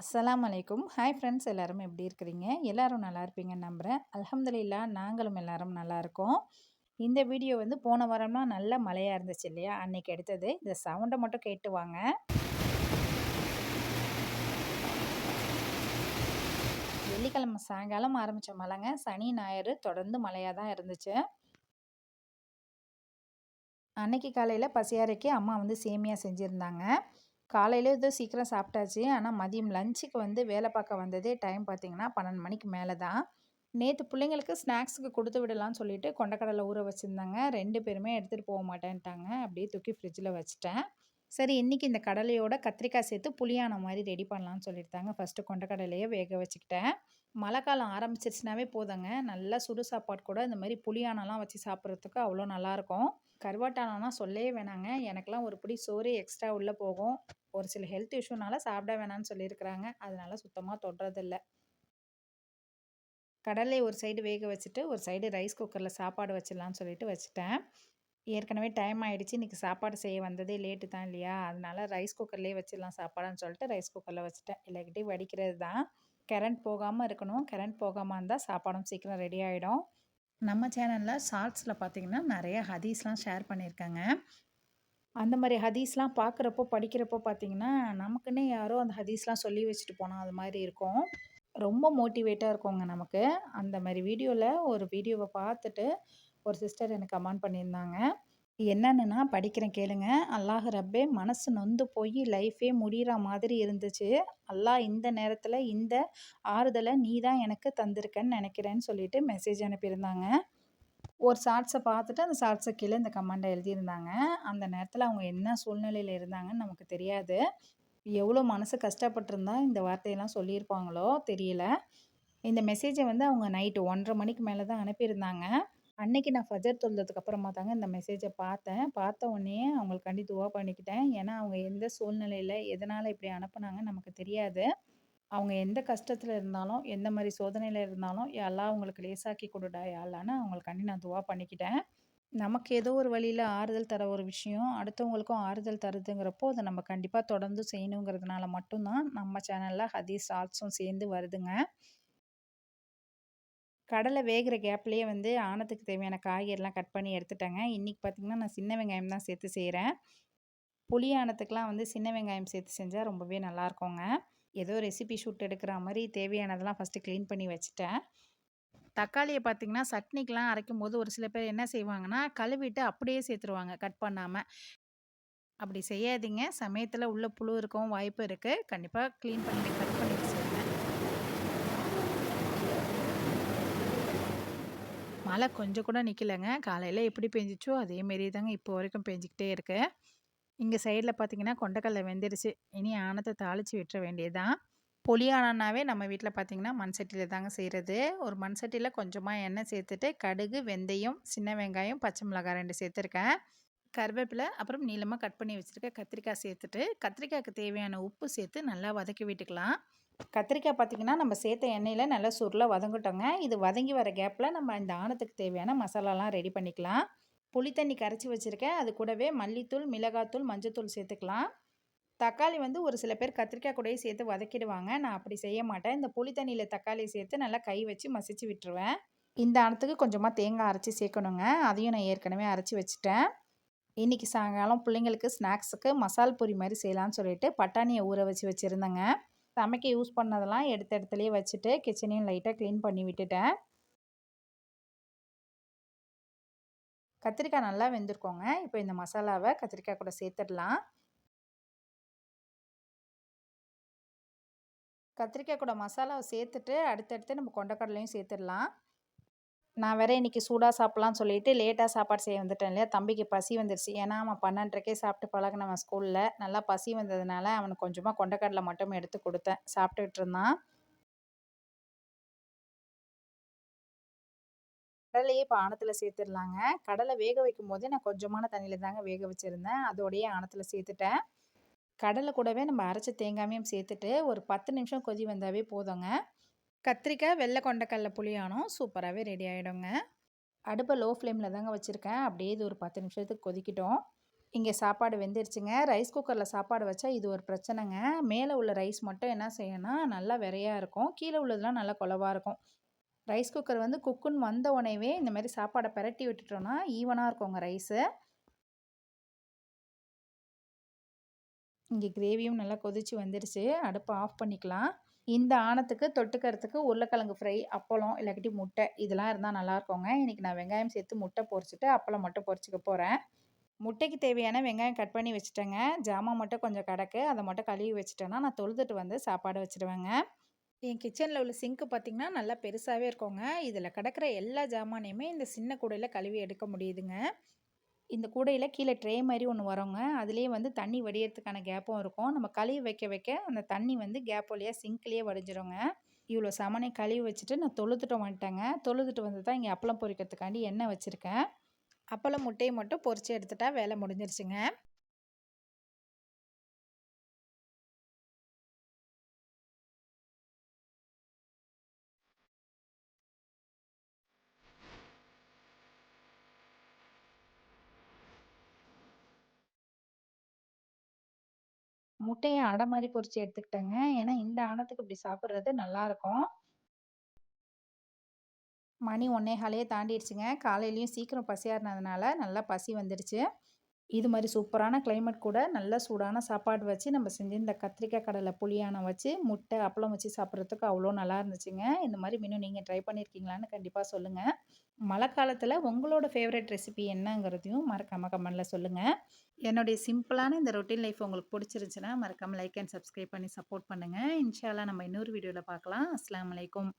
அஸ்லாம் அலைக்கும். Hi friends எல்லாரும் எப்படி இருக்கிறீங்க? எல்லோரும் நல்லா இருப்பீங்கன்னு நம்புகிறேன் அலமதுல்லா நாங்களும் எல்லோரும் நல்லாயிருக்கோம் இந்த வீடியோ வந்து போன வாரம்லாம் நல்ல மழையாக இருந்துச்சு இல்லையா? அன்னைக்கு எடுத்தது. இந்த சவுண்டை மட்டும் கேட்டு வாங்க. வெள்ளிக்கிழமை சாயங்காலம் ஆரம்பித்த மழைங்க. சனி ஞாயிறு தொடர்ந்து மழையாக தான் இருந்துச்சு. அன்னைக்கு காலையில் பசியாரைக்கு அம்மா வந்து சேமியா செஞ்சுருந்தாங்க. காலையில் இது சீக்கிரம் சாப்பிட்டாச்சு. ஆனால் மதியம் லஞ்சுக்கு வந்து வேலை பார்க்க வந்ததே டைம் பார்த்திங்கன்னா பன்னெண்டு மணிக்கு மேலே தான். நேற்று பிள்ளைங்களுக்கு ஸ்நாக்ஸுக்கு கொடுத்து விடலான்னு சொல்லிட்டு கொண்டக்கடலை ஊற வச்சுருந்தாங்க. ரெண்டு பேருமே எடுத்துகிட்டு போக மாட்டேன்ட்டாங்க. அப்படியே தூக்கி ஃப்ரிட்ஜில் வச்சுட்டேன். சரி இன்றைக்கி இந்த கடலையோட கத்திரிக்காய் சேர்த்து புளியான மாதிரி ரெடி பண்ணலான்னு சொல்லியிருந்தாங்க. ஃபஸ்ட்டு கொண்டக்கடலையே வேக வச்சுக்கிட்டேன். மழை காலம் ஆரம்பிச்சிருச்சுனாவே போதுங்க. நல்லா சுடு சாப்பாடு கூட இந்த மாதிரி புளியானலாம் வச்சு சாப்பிட்றதுக்கு அவ்வளோ நல்லாயிருக்கும். கருவாட்டானா சொல்லவே வேணாங்க. எனக்கெலாம் ஒரு பிடி சோறு எக்ஸ்ட்ரா உள்ளே போகும். ஒரு சில ஹெல்த் இஷ்யூனால சாப்பிட வேணாம்னு சொல்லியிருக்கிறாங்க. அதனால சுத்தமாக தொடுறதில்ல. கடலை ஒரு சைடு வேக வச்சுட்டு ஒரு சைடு ரைஸ் குக்கரில் சாப்பாடு வச்சிடலான்னு சொல்லிட்டு வச்சுட்டேன். ஏற்கனவே டைம் ஆகிடுச்சு இன்றைக்கி சாப்பாடு செய்ய வந்ததே லேட்டு தான் இல்லையா? அதனால ரைஸ் குக்கர்லேயே வச்சிடலாம் சாப்பாடுன்னு சொல்லிட்டு ரைஸ் குக்கரில் வச்சுட்டேன். இல்லைக்கிட்டே வடிக்கிறது தான். கரண்ட் போகாமல் இருக்கணும். கரண்ட் போகாமல் இருந்தால் சாப்பாடும் சீக்கிரம் ரெடி ஆகிடும் நம்ம சேனலில் ஷார்ட்ஸில் பார்த்திங்கன்னா நிறைய ஹதீஸ்லாம் ஷேர் பண்ணியிருக்காங்க. அந்த மாதிரி ஹதீஸ்லாம் பார்க்குறப்போ படிக்கிறப்போ பார்த்திங்கன்னா நமக்குன்னே யாரோ அந்த ஹதீஸ்லாம் சொல்லி வச்சுட்டு போனால் அது மாதிரி இருக்கும். ரொம்ப மோட்டிவேட்டாக இருக்குங்க நமக்கு. அந்த மாதிரி வீடியோவில் ஒரு வீடியோவை பார்த்துட்டு ஒரு சிஸ்டர் எனக்கு கமெண்ட் பண்ணியிருந்தாங்க. என்னன்னுனா படிக்கிறேன் கேளுங்க. அல்லாஹ் ரப்பே மனசு நொந்து போய் லைஃபே முடிகிற மாதிரி இருந்துச்சு. அல்லாஹ் இந்த நேரத்தில் இந்த ஆறுதலை நீ தான் எனக்கு தந்திருக்கன்னு நினைக்கிறேன்னு சொல்லிட்டு மெசேஜ் அனுப்பியிருந்தாங்க. ஒரு ஷார்ட்ஸை பார்த்துட்டு அந்த ஷார்ட்ஸை கீழே இந்த கமெண்டை எழுதியிருந்தாங்க. அந்த நேரத்தில் அவங்க என்ன சூழ்நிலையில் இருந்தாங்கன்னு நமக்கு தெரியாது. எவ்வளோ மனசு கஷ்டப்பட்டிருந்தா இந்த வார்த்தையெல்லாம் சொல்லியிருப்பாங்களோ தெரியல. இந்த மெசேஜை வந்து அவங்க நைட்டு ஒன்றரை மணிக்கு மேலே தான் அனுப்பியிருந்தாங்க. அன்னைக்கு நான் ஃபஜர் தொழுதுக்கு அப்புறமா தாங்க இந்த மெசேஜை பார்த்தேன். பார்த்த உடனே அவங்களுக்காண்டி துவா பண்ணிக்கிட்டேன். ஏன்னா, அவங்க எந்த சூழ்நிலையில் எதனால் இப்படி அனுப்புனாங்க நமக்கு தெரியாது. அவங்க எந்த கஷ்டத்தில் இருந்தாலும், எந்த மாதிரி சோதனையில் இருந்தாலும், எல்லாம் அவங்களுக்கு லேசாக்கி கொடுடா யா அவங்களுக்காண்டி நான் துவா பண்ணிக்கிட்டேன். நமக்கு ஏதோ ஒரு வழியில் ஆறுதல் தர ஒரு விஷயம், அடுத்தவங்களுக்கும் ஆறுதல் தருதுங்கிறப்போ, அதை நம்ம கண்டிப்பாக தொடர்ந்து செய்யணுங்கிறதுனால மட்டும்தான் நம்ம சேனலில் ஹதீஸ் ஷார்ட்ஸும் சேர்ந்து வருதுங்க. கடலை வேகிற கேப்லேயே வந்து ஆனத்துக்கு தேவையான காய்கறிலாம் கட் பண்ணி எடுத்துட்டேங்க. இன்றைக்கி பார்த்திங்கன்னா நான் சின்ன வெங்காயம் தான் சேர்த்து செய்கிறேன் புளி ஆனத்துக்கெலாம் வந்து சின்ன வெங்காயம் சேர்த்து செஞ்சால் ரொம்பவே நல்லாயிருக்குங்க. ஏதோ ரெசிபி ஷூட் எடுக்கிற மாதிரி தேவையானதெல்லாம் ஃபஸ்ட்டு க்ளீன் பண்ணி வச்சுட்டேன். தக்காளியை பார்த்திங்கன்னா சட்னிக்கெலாம் அரைக்கும் போது ஒரு சில பேர் என்ன செய்வாங்கன்னா கழுவிட்டு அப்படியே சேர்த்துருவாங்க கட் பண்ணாமல் அப்படி செய்யாதீங்க. சமயத்தில் உள்ள புழு இருக்கவும் வாய்ப்பு இருக்குது கண்டிப்பாக க்ளீன் பண்ணிட்டு கட் பண்ணிட்டு மழை கொஞ்சம் கூட நிற்கலைங்க காலையில் எப்படி பெஞ்சிச்சோ அதேமாரி தாங்க இப்போ வரைக்கும் பெஞ்சிக்கிட்டே இருக்கு. இங்கே சைடில் பார்த்தீங்கன்னா கொண்டக்கடலை வெந்துருச்சு. இனி ஆனத்தை தாளித்து விட்டுற வேண்டியதுதான். புளியானாவே நம்ம வீட்டில் பார்த்தீங்கன்னா மண் சட்டியில் தாங்க செய்கிறது ஒரு மண் சட்டியில் கொஞ்சமாக எண்ணெய் சேர்த்துட்டு கடுகு வெந்தயம் சின்ன வெங்காயம் பச்சை மிளகாய் ரெண்டு சேர்த்துருக்கேன். கருவேப்பிலை அப்புறம் நீளமாக கட் பண்ணி வச்சுருக்கேன் கத்திரிக்காய் சேர்த்துட்டு கத்திரிக்காய்க்கு தேவையான உப்பு சேர்த்து நல்லா வதக்கி விட்டுக்கலாம். கத்திரிக்காய் பார்த்திங்கன்னா நம்ம சேர்த்த எண்ணெயில் நல்லா சுருளாக வதங்கிட்டோங்க. இது வதங்கி வர கேப்பில் நம்ம இந்த ஆணத்துக்கு தேவையான மசாலாலாம் ரெடி பண்ணிக்கலாம். புளி தண்ணி கரைச்சி வச்சுருக்கேன். அது கூடவே மல்லித்தூள் மிளகாத்தூள் மஞ்சத்தூள் சேர்த்துக்கலாம். தக்காளி வந்து ஒரு சில பேர் கத்திரிக்காய் கூடயே சேர்த்து வதக்கிடுவாங்க. நான் அப்படி செய்ய மாட்டேன். இந்த புளி தண்ணியில் தக்காளி சேர்த்து நல்லா கை வச்சு மசிச்சு விட்டுருவேன். இந்த அணத்துக்கு கொஞ்சமாக தேங்காய் அரைச்சி சேர்க்கணுங்க. அதையும் நான் ஏற்கனவே அரைச்சி வச்சுட்டேன். இன்றைக்கி சாயங்காலம் பிள்ளைங்களுக்கு ஸ்நாக்ஸுக்கு மசால் பொரி மாதிரி செய்யலான்னு சொல்லிட்டு பட்டாணியை ஊற வச்சு வச்சுருந்தேங்க. சமைக்க யூஸ் பண்ணதெல்லாம் எடுத்த இடத்துலையே வச்சுட்டு கிச்சனையும் லைட்டாக க்ளீன் பண்ணி விட்டுட்டேன். கத்திரிக்காய் நல்லா வெந்திருக்கோங்க. இப்போ இந்த மசாலாவை கத்திரிக்காய் கூட சேர்த்துடலாம். கத்திரிக்காய் கூட மசாலாவை சேர்த்துட்டு அடுத்தடுத்து நம்ம கொண்டக்கடலையும் சேர்த்துடலாம். நான் வேற இன்றைக்கி சூடாக சாப்பிட்லான்னு சொல்லிட்டு லேட்டாக சாப்பாடு செய்ய வந்துட்டேன் இல்லையா? தம்பிக்கு பசி வந்துருச்சு. ஏன்னா அவன் பன்னெண்டரைக்கே சாப்பிட்டு பழகினவன் ஸ்கூலில். நல்லா பசி வந்ததுனால அவனுக்கு கொஞ்சமாக கொண்டக்கடலை மட்டும் எடுத்து கொடுத்தேன். சாப்பிட்டுக்கிட்டு இருந்தான். கடலையே இப்போ ஆணத்தில் சேர்த்துடலாங்க. கடலை வேக வைக்கும் போதே நான் கொஞ்சமான தண்ணியில் தாங்க வேக வச்சுருந்தேன். அதோடையே ஆணத்தில் சேர்த்துட்டேன். கடலை கூடவே நம்ம அரைச்ச தேங்காயும் சேர்த்துட்டு ஒரு பத்து நிமிஷம் கொதி வந்தாவே போதுங்க. கத்திரிக்காய் வெள்ளை கொண்டக்கடல புளியானம் சூப்பராகவே ரெடி ஆகிடுங்க அடுப்பை லோ ஃப்ளேமில் தாங்க வச்சுருக்கேன். அப்படியே இது ஒரு பத்து நிமிஷத்துக்கு கொதிக்கிட்டோம். இங்கே சாப்பாடு வெந்துருச்சுங்க. ரைஸ் குக்கரில் சாப்பாடு வச்சா இது ஒரு பிரச்சனைங்க. மேலே உள்ள ரைஸ் மட்டும் என்ன செய்யணும்னா நல்லா விரையாக இருக்கும். கீழே உள்ளதெல்லாம் நல்லா குலவாக இருக்கும். ரைஸ் குக்கர் வந்து குக்குன்னு வந்த உடனேவே இந்த மாதிரி சாப்பாடை பிரட்டி விட்டுட்டோன்னா ஈவனாக இருக்குங்க ரைஸு இங்கே கிரேவியும் நல்லா கொதிச்சு வந்துருச்சு. அடுப்பை ஆஃப் பண்ணிக்கலாம். இந்த ஆணத்துக்கு தொட்டுக்கிறதுக்கு உருளைக்கிழங்கு ஃப்ரை அப்பளம் இல்லாட்டி முட்டை இதெல்லாம் இருந்தால் நல்லா இருக்குங்க. இன்றைக்கி நான் வெங்காயம் சேர்த்து முட்டை பொரிச்சிட்டு அப்பளம் மட்டும் பொரிச்சிக்க போகிறேன் முட்டைக்கு தேவையான வெங்காயம் கட் பண்ணி வச்சுட்டேங்க. ஜாமான் மட்டும் கொஞ்சம் கிடக்கு. அதை மட்டும் கழுவி வச்சுட்டேன்னா நான் தொழுதுட்டு வந்து சாப்பாடு வச்சுடுவேங்க. என் கிச்சனில் உள்ள சிங்க்கு பார்த்திங்கன்னா நல்லா பெருசாகவே இருக்குங்க. இதில் கிடக்கிற எல்லா ஜாமானையுமே இந்த சின்ன கூடையில் கழுவி எடுக்க முடியுதுங்க. இந்த கூடையில் கீழே ட்ரே மாதிரி ஒன்று வரோங்க. அதுலேயே வந்து தண்ணி வடிகிறதுக்கான கேப்பும் இருக்கும். நம்ம கழுவி வைக்க வைக்க அந்த தண்ணி வந்து கேப் வழியாக சிங்க்லேயே வடிஞ்சிருங்க. இவ்வளோ சமனை கழுவி வச்சுட்டு நான் தொழுதுட்டு வந்துட்டேங்க. தொழுதுட்டு வந்து தான் இங்கே அப்பளம் பொரிக்கிறதுக்காண்டி எண்ணெய் வச்சுருக்கேன். அப்பளம் முட்டையை மட்டும் பொரித்து எடுத்துட்டா வேலை முடிஞ்சிருச்சுங்க. முட்டையை அடை மாதிரி பொரிச்சு எடுத்துக்கிட்டேங்க. ஏன்னா இந்த ஆனத்துக்கு இப்படி சாப்பிட்றது நல்லாயிருக்கும். மணி ஒன்னே காலையே தாண்டிடுச்சுங்க. காலையிலையும் சீக்கிரம் பசியாறினதுனால நல்லா பசி வந்துடுச்சு. இது மாதிரி சூப்பரான கிளைமேட் கூட நல்ல சூடான சாப்பாடு வச்சு நம்ம செஞ்சு இந்த கத்திரிக்காய் கடலை புளியானம் வச்சு முட்டை அப்பளம் வச்சு சாப்பிட்றதுக்கு அவ்வளோ நல்லா இருந்துச்சுங்க. இந்த மாதிரி மீனும் நீங்கள் ட்ரை பண்ணியிருக்கீங்களான்னு கண்டிப்பாக சொல்லுங்கள் மழை காலத்தில் உங்களோட ஃபேவரட் ரெசிபி என்னங்கிறதையும் மறக்காமல் கமெண்டில் சொல்லுங்கள் என்னுடைய சிம்பிளான இந்த ரொட்டீன் லைஃப் உங்களுக்கு பிடிச்சிருந்துச்சுன்னா மறக்காமல் லைக் அண்ட் சப்ஸ்கிரைப் பண்ணி சப்போர்ட் பண்ணுங்கள் இன்ஷால்லாம் நம்ம இன்னொரு வீடியோவில் பார்க்கலாம். அஸ்லாம் வலைக்கும்